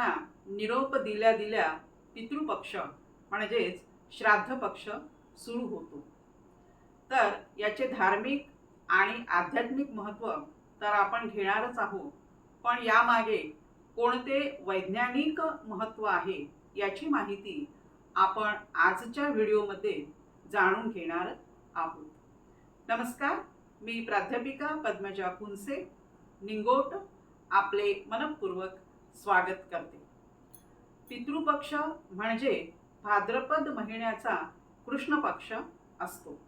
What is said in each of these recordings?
त्यांना निरोप दिल्या दिल्या पितृपक्ष म्हणजेच श्राद्ध पक्ष सुरू होतो. तर याचे धार्मिक आणि आध्यात्मिक महत्त्व तर आपण घेणारच आहोत. पण यामागे कोणते वैज्ञानिक महत्त्व आहे याची माहिती आपण आजच्या व्हिडिओमध्ये जाणून घेणार आहोत. नमस्कार मी प्राध्यापिका पद्मजा कुंसे निंगोट आपले मनपूर्वक स्वागत करते. पितृपक्ष म्हणजे भाद्रपद महिन्याचा कृष्ण पक्ष असतो.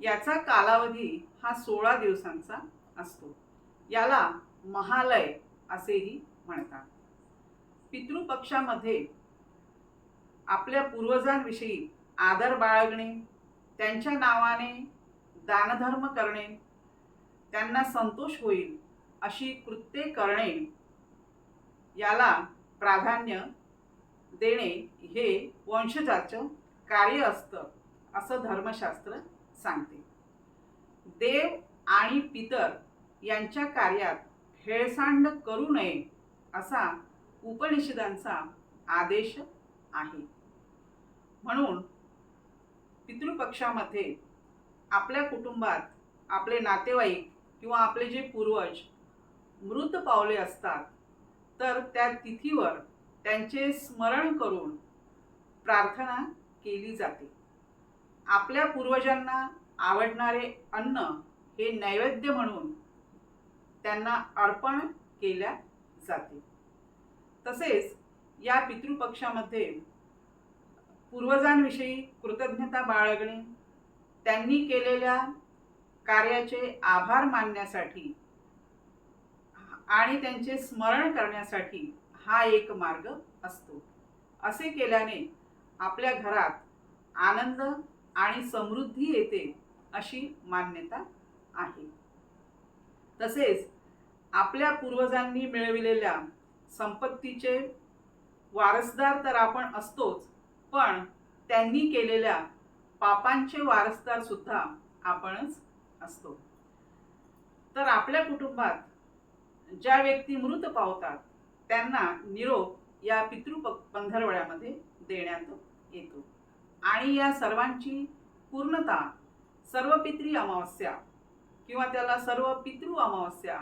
याचा कालावधी हा सोळा दिवसांचा असतो. याला महालय असेही म्हणतात. पितृपक्षामध्ये आपल्या पूर्वजांविषयी आदर बाळगणे त्यांच्या नावाने दानधर्म करणे त्यांना संतोष होईल अशी कृत्ये करणे याला प्राधान्य देणे हे वंशजाचं कार्य असतं असं धर्मशास्त्र सांगते. देव आणि पितर यांच्या कार्यात हेळसांड करू नये असा उपनिषदांचा आदेश आहे. म्हणून पितृपक्षामध्ये आपल्या कुटुंबात आपले नातेवाईक किंवा आपले जे पूर्वज मृत पावले असतात तर त्या तिथीवर त्यांचे स्मरण करून प्रार्थना केली जाते. आपल्या पूर्वजांना आवडणारे अन्न हे नैवेद्य म्हणून त्यांना अर्पण केल्या जाते. तसेच या पितृपक्षामध्ये पूर्वजांविषयी कृतज्ञता बाळगणे त्यांनी केलेल्या कार्याचे आभार मानण्यासाठी आणि त्यांचे स्मरण करण्यासाठी हा एक मार्ग असतो. असे केल्याने आपल्या घरात आनंद आणि समृद्धी येते अशी मान्यता आहे. तसेच आपल्या पूर्वजांनी मिळविलेल्या संपत्तीचे वारसदार तर आपण असतोच पण त्यांनी केलेल्या पापांचे वारसदार सुद्धा आपणच असतो. तर आपल्या कुटुंबात ज्या व्यक्ती मृत पावतात त्यांना निरोप या पितृ पंधरवड्यामध्ये देण्यात येतो. आणि या सर्वांची पूर्णता सर्व पितृ अमावस्या किंवा त्याला सर्व पितृ अमावस्या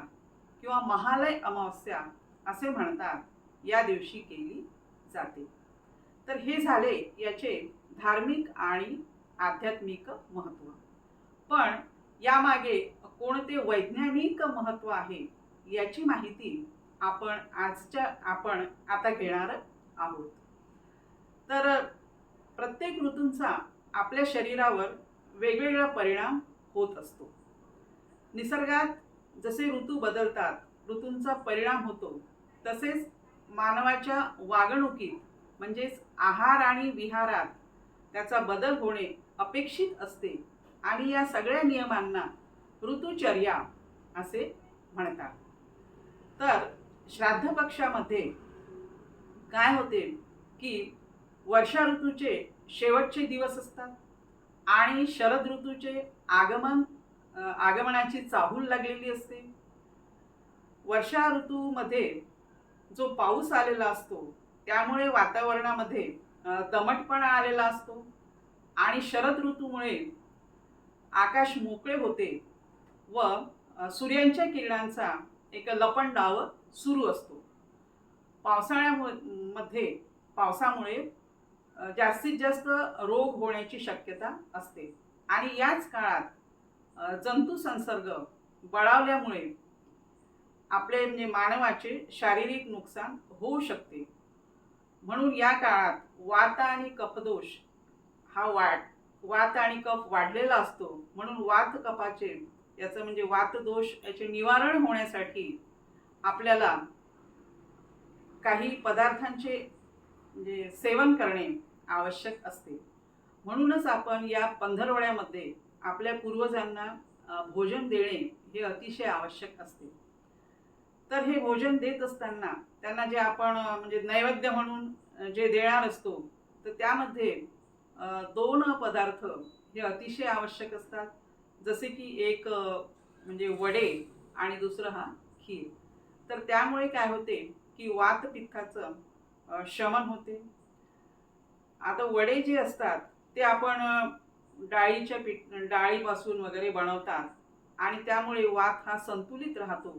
किंवा महालय अमावस्या असे म्हणतात या दिवशी केली जाते. तर हे झाले याचे धार्मिक आणि आध्यात्मिक महत्त्व पण यामागे कोणते वैज्ञानिक महत्त्व आहे? याची माहिती आपण आजच्या आपण आता घेणार आहोत. तर प्रत्येक ऋतूंचा आपल्या शरीरावर वेगवेगळा परिणाम होत असतो. निसर्गात जसे ऋतू बदलतात ऋतूंचा परिणाम होतो तसेच मानवाच्या वागणुकीत म्हणजेच आहार आणि विहारात त्याचा बदल होणे अपेक्षित असते आणि या सगळ्या नियमांना ऋतुचर्या असे म्हणतात. तर श्राद्ध पक्षामध्ये काय होते की वर्षा ऋतूचे शेवटचे दिवस असतात आणि शरद ऋतूचे आगमन आगमनाची चाहूल लागलेली असते. वर्षा ऋतूमध्ये जो पाऊस आलेला असतो त्यामुळे वातावरणामध्ये दमटपणा आलेला असतो आणि शरद ऋतूमुळे आकाश मोकळे होते व सूर्यांच्या किरणांचा एक लपंडाव सुरू असतो. पावसाळ्यामध्ये पावसामुळे जास्तीत जास्त रोग होण्याची शक्यता असते. आणि याच काळात जंतू संसर्ग बळावल्यामुळे आपले म्हणजे मानवाचे शारीरिक नुकसान होऊ शकते. म्हणून या काळात वात आणि कफदोष हा वाट वात आणि कफ वाढलेला असतो. म्हणून वात कफाचे याचं म्हणजे वातदोष याचे निवारण होण्यासाठी आपल्याला काही पदार्थांचे म्हणजे सेवन करणे आवश्यक असते. म्हणूनच आपण या पंधरवड्यामध्ये आपल्या पूर्वजांना भोजन देणे हे अतिशय आवश्यक असते. तर हे भोजन देत असताना त्यांना जे आपण म्हणजे नैवेद्य म्हणून जे देणार असतो तर त्यामध्ये दोन पदार्थ हे अतिशय आवश्यक असतात. जसे की एक म्हणजे वडे आणि दुसरं हा खीर. तर त्यामुळे काय होते की वात पित्ताचं शमन होते. आता वडे जे असतात ते आपण डाळीच्या पीठ डाळीपासून वगैरे बनवतात आणि त्यामुळे वात हा संतुलित राहतो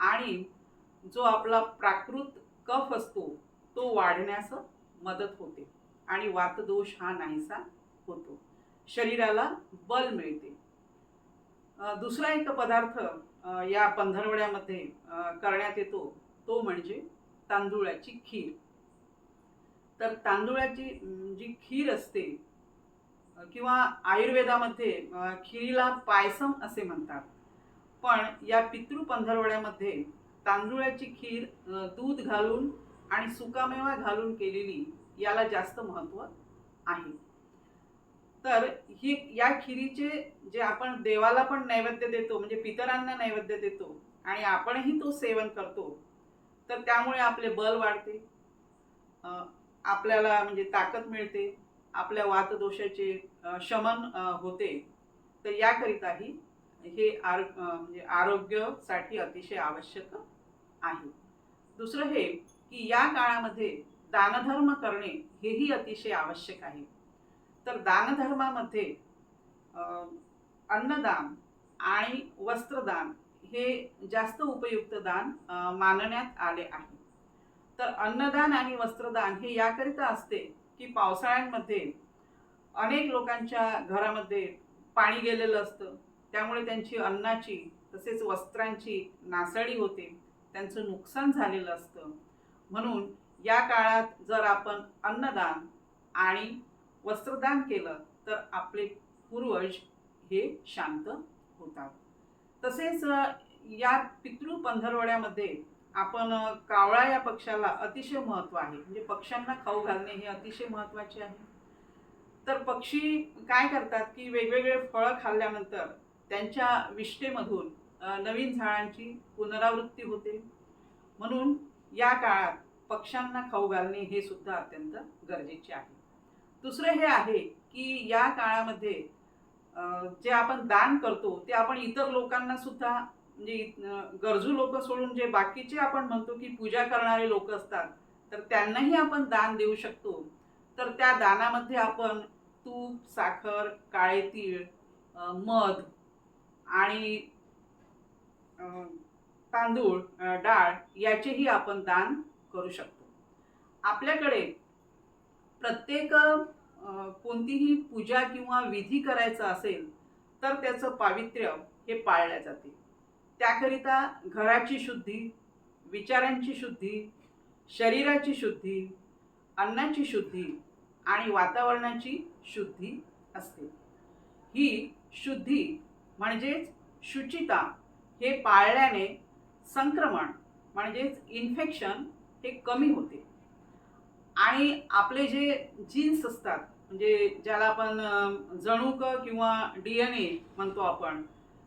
आणि जो आपला प्राकृत कफ असतो तो वाढण्यास मदत होते आणि वातदोष हा नाहीसा होतो. शरीराला बल मिळते. दुसरा एक पदार्थ या पंधरवड्यामध्ये करण्यात येतो तो म्हणजे तांदुळाची खीर. तर तांदुळाची जी खीर असते किंवा आयुर्वेदामध्ये खिरीला पायसम असे म्हणतात. पण या पितृ पंधरवड्यामध्ये तांदुळाची खीर दूध घालून आणि सुकामेवा घालून केलेली याला जास्त महत्त्व आहे. तर ही या खिरीचे जे आपण देवाला पण नैवेद्य देतो म्हणजे पितरांना नैवेद्य देतो आणि आपणही तो सेवन करतो तर त्यामुळे आपले बल वाढते. आपल्याला म्हणजे ताकद मिळते आपल्या वातदोषाचे शमन होते. तर याकरिताही हे आर म्हणजे आरोग्यासाठी अतिशय आवश्यक आहे. दुसरं हे की या काळामध्ये दानधर्म करणे हेही अतिशय आवश्यक आहे. तर दानधर्मामध्ये अन्नदान आणि वस्त्रदान हे जास्त उपयुक्त दान मानण्यात आले आहे. तर अन्नदान आणि वस्त्रदान हे याकरिता असते की पावसाळ्यांमध्ये अनेक लोकांच्या घरामध्ये पाणी गेलेलं असतं. त्यामुळे त्यांची अन्नाची तसेच वस्त्रांची नासाडी होते. त्यांचं नुकसान झालेलं असतं. म्हणून या काळात जर आपण अन्नदान आणि वस्त्रदान केलं तर आपले पूर्वज हे शांत होतात. तसेच या पितृ पंधरवड्यामध्ये आपण कावळा या पक्षाला अतिशय महत्त्व आहे. म्हणजे पक्ष्यांना खाऊ घालणे हे अतिशय महत्त्वाचे आहे. तर पक्षी काय करतात की वेगवेगळे फळं खाल्ल्यानंतर त्यांच्या विष्ठेमधून नवीन झाडांची पुनरावृत्ती होते. म्हणून या काळात पक्ष्यांना खाऊ घालणे हे सुद्धा अत्यंत गरजेचे आहे. दुसरं हे आहे की या काळामध्ये जे आपण दान करतो ते आपण इतर लोकांना सुद्धा म्हणजे गरजू लोक सोडून जे बाकीचे आपण म्हणतो की पूजा करणारे लोक असतात तर त्यांनाही आपण दान देऊ शकतो. तर त्या दानामध्ये आपण तूप साखर काळे तीळ मध आणि तांदूळ डाळ याचेही आपण दान करू शकतो. आपल्याकडे प्रत्येक कोणतीही पूजा किंवा विधी करायचा असेल तर त्याचं पावित्र्य हे पाळल्या जाते. त्याकरिता घराची शुद्धी विचारांची शुद्धी शरीराची शुद्धी अन्नाची शुद्धी आणि वातावरणाची शुद्धी असते. ही शुद्धी म्हणजेच शुचिता हे पाळल्याने संक्रमण म्हणजेच इन्फेक्शन हे कमी होते. आणि आपले जे जीन्स असतात म्हणजे ज्याला आपण जणूक किंवा डी एन ए म्हणतो आपण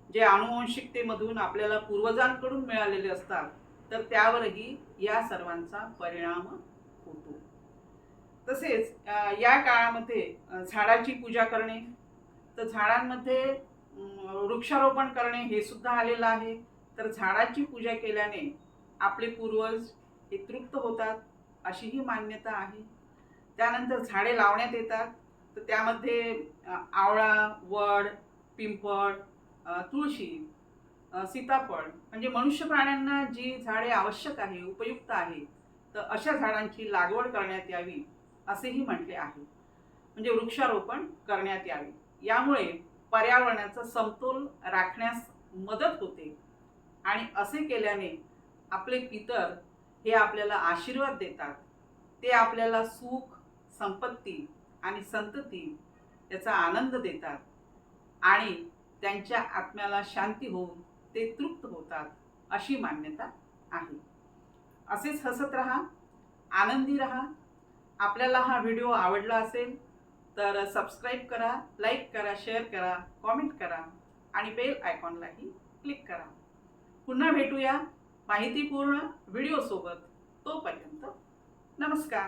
जे अनुवंशिकतेमधून आपल्याला पूर्वजांकडून मिळालेले असतात तर त्यावरही या सर्वांचा परिणाम होतो. तसेच या काळामध्ये झाडाची पूजा करणे तर झाडांमध्ये वृक्षारोपण करणे हे सुद्धा आलेलं आहे. तर झाडाची पूजा केल्याने आपले पूर्वज हे तृप्त होतात अशीही मान्यता आहे. त्यानंतर झाडे लावण्यात येतात. तर त्यामध्ये आवळा वड पिंपळ तुळशी सीताफळ म्हणजे मनुष्य प्राण्यांना जी झाडे आवश्यक आहे उपयुक्त आहे तर अशा झाडांची लागवड करण्यात यावी असेही म्हटले आहे. म्हणजे वृक्षारोपण करण्यात यावे. यामुळे पर्यावरणाचा समतोल राखण्यास मदत होते. आणि असे केल्याने आपले पितर हे आपल्याला आशीर्वाद देतात. ते आपल्याला सुख संपत्ती आणि संतती याचा आनंद देतात. आणि त्यांच्या आत्म्याला शांती होऊन ते तृप्त होतात अशी मान्यता आहे. असेच हसत राहा आनंदी राहा. आपल्याला हा व्हिडिओ आवडला असेल तर सबस्क्राईब करा लाईक करा शेअर करा कॉमेंट करा आणि बेल आयकॉनलाही क्लिक करा. पुन्हा भेटूया. माहितीपूर्ण व्हिडिओसोबत तोपर्यंत नमस्कार.